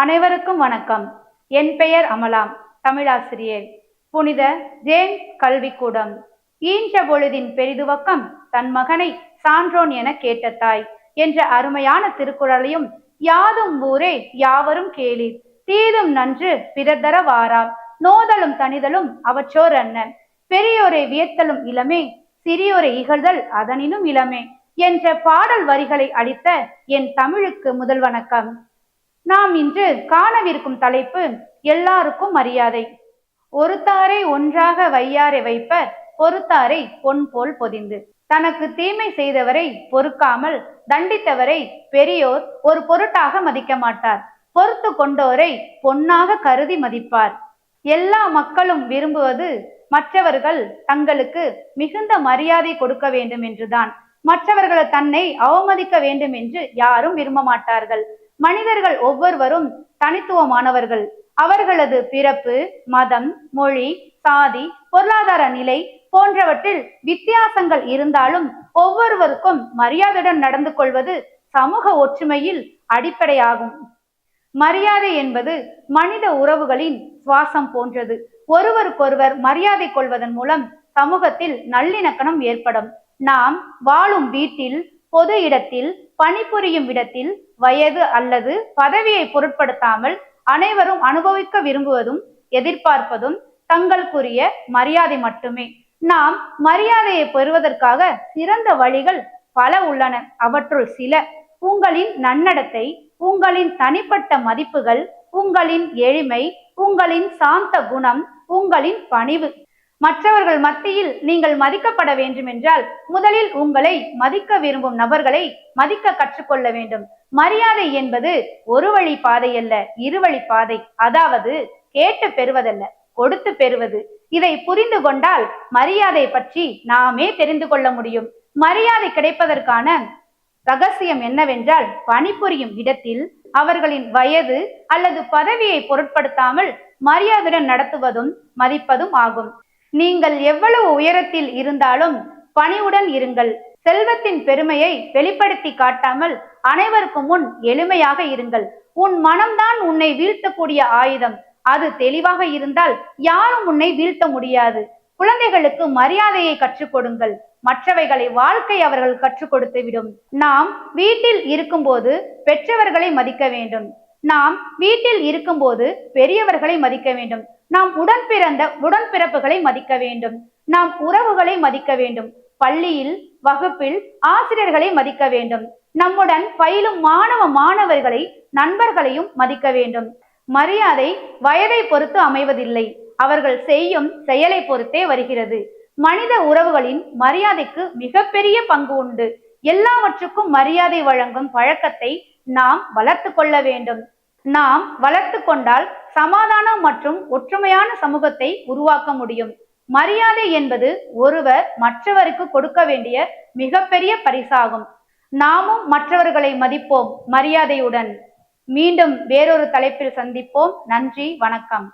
அனைவருக்கும் வணக்கம். என் பெயர் அமலாம் தமிழாசிரியர். புனித ஜேம்ஸ் கல்விக்கூடம். ஈன்ற பொழுதின் பெரிதுவக்கம் தன் மகனை சான்றோன் என கேட்ட தாய் என்ற அருமையான திருக்குறளையும் யாதும் ஊரே யாவரும் கேளீர். தீதும் நன்று பிறதர வாராம் நோதலும் தனிதலும் அவற்றோர் அண்ணன் பெரியோரை வியத்தலும் இளமே சிறியோரை இகழ்தல் அதனினும் இளமே என்ற பாடல் வரிகளை அளித்த என் தமிழுக்கு முதல் வணக்கம். நாம் இன்று காணவிருக்கும் தலைப்பு எல்லாருக்கும் மரியாதை. ஒருத்தாரை ஒன்றாக வையாரை வைப்பர் பொறுத்தாரை பொன் போல் பொதிந்து. தனக்கு தீமை செய்தவரை பொறுக்காமல் தண்டித்தவரை பெரியோர் ஒரு பொருட்டாக மதிக்க மாட்டார். பொறுத்து கொண்டோரை பொன்னாக கருதி மதிப்பார். எல்லா மக்களும் விரும்புவது மற்றவர்கள் தங்களுக்கு மிகுந்த மரியாதை கொடுக்க வேண்டும் என்றுதான். மற்றவர்கள் தன்னை அவமதிக்க வேண்டும் என்று யாரும் விரும்ப மாட்டார்கள். மனிதர்கள் ஒவ்வொருவரும் தனித்துவமானவர்கள். அவர்களது பிறப்பு மதம் மொழி சாதி பொருளாதார நிலை போன்றவற்றில் வித்தியாசங்கள் இருந்தாலும் ஒவ்வொருவருக்கும் மரியாதையுடன் நடந்து கொள்வது சமூக ஒற்றுமையில் அடிப்படையாகும். மரியாதை என்பது மனித உறவுகளின் சுவாசம் போன்றது. ஒருவருக்கொருவர் மரியாதை கொள்வதன் மூலம் சமூகத்தில் நல்லிணக்கணம் ஏற்படும். நாம் வாழும் வீட்டில் பொது இடத்தில் பணிபுரியும் இடத்தில் வயது அல்லது பதவியை பொருட்படுத்தாமல் அனைவரும் அனுபவிக்க விரும்புவதும் எதிர்பார்ப்பதும் தங்களுக்குரிய மரியாதை மட்டுமே. நாம் மரியாதையை பெறுவதற்காக சிறந்த வழிகள் பல உள்ளன. அவற்றுள் சில உங்களின் நன்னடத்தை உங்களின் தனிப்பட்ட மதிப்புகள் உங்களின் எளிமை உங்களின் சாந்த குணம் உங்களின் பணிவு. மற்றவர்கள் மத்தியில் நீங்கள் மதிக்கப்பட வேண்டும் என்றால் முதலில் உங்களை மதிக்க விரும்பும் நபர்களை மதிக்க கற்றுக்கொள்ள வேண்டும். மரியாதை என்பது ஒரு வழி பாதை அல்ல இருவழி பாதை. அதாவது கேட்டு பெறுவதல்ல கொடுத்து பெறுவது. இதை புரிந்து கொண்டால் மரியாதை பற்றி நாமே தெரிந்து கொள்ள முடியும். மரியாதை கிடைப்பதற்கான ரகசியம் என்னவென்றால் பணிபுரியும் இடத்தில் அவர்களின் வயது அல்லது பதவியை பொருட்படுத்தாமல் மரியாதையுடன் நடத்துவதும் மதிப்பதும் ஆகும். நீங்கள் எவ்வளவு உயரத்தில் இருந்தாலும் பணிவுடன் இருங்கள். செல்வத்தின் பெருமையை வெளிப்படுத்தி காட்டாமல் அனைவருக்கும் முன் எளிமையாக இருங்கள். உன் மனம்தான் உன்னை வீழ்த்தக்கூடிய ஆயுதம். அது தெளிவாக இருந்தால் யாரும் உன்னை வீழ்த்த முடியாது. குழந்தைகளுக்கு மரியாதையை கற்றுக் கொடுங்கள். மற்றவைகளை வாழ்க்கை அவர்கள் கற்றுக் கொடுத்து விடும். நாம் வீட்டில் இருக்கும்போது பெற்றவர்களை மதிக்க வேண்டும். நாம் வீட்டில் இருக்கும்போது பெரியவர்களை மதிக்க வேண்டும். நாம் உடன் பிறந்த உடன்பிறப்புகளை மதிக்க வேண்டும். நாம் உறவுகளை மதிக்க வேண்டும். பள்ளியில் வகுப்பில் ஆசிரியர்களை மதிக்க வேண்டும். நம்முடன் பயிலும் மாணவ மாணவர்களை நண்பர்களையும் மதிக்க வேண்டும். மரியாதை வயதை பொறுத்து அமைவதில்லை. அவர்கள் செய்யும் செயலை பொறுத்தே வருகிறது. மனித உறவுகளின் மரியாதைக்கு மிகப்பெரிய பங்கு உண்டு. எல்லாவற்றுக்கும் மரியாதை வழங்கும் பழக்கத்தை நாம் வளர்த்து கொள்ள வேண்டும். நாம் வளர்த்து கொண்டால் சமாதான மற்றும் ஒற்றுமையான சமூகத்தை உருவாக்க முடியும். மரியாதை என்பது ஒருவர் மற்றவருக்கு கொடுக்க வேண்டிய மிகப்பெரிய பரிசாகும். நாமும் மற்றவர்களை மதிப்போம் மரியாதையுடன். மீண்டும் வேறொரு தலைப்பில் சந்திப்போம். நன்றி வணக்கம்.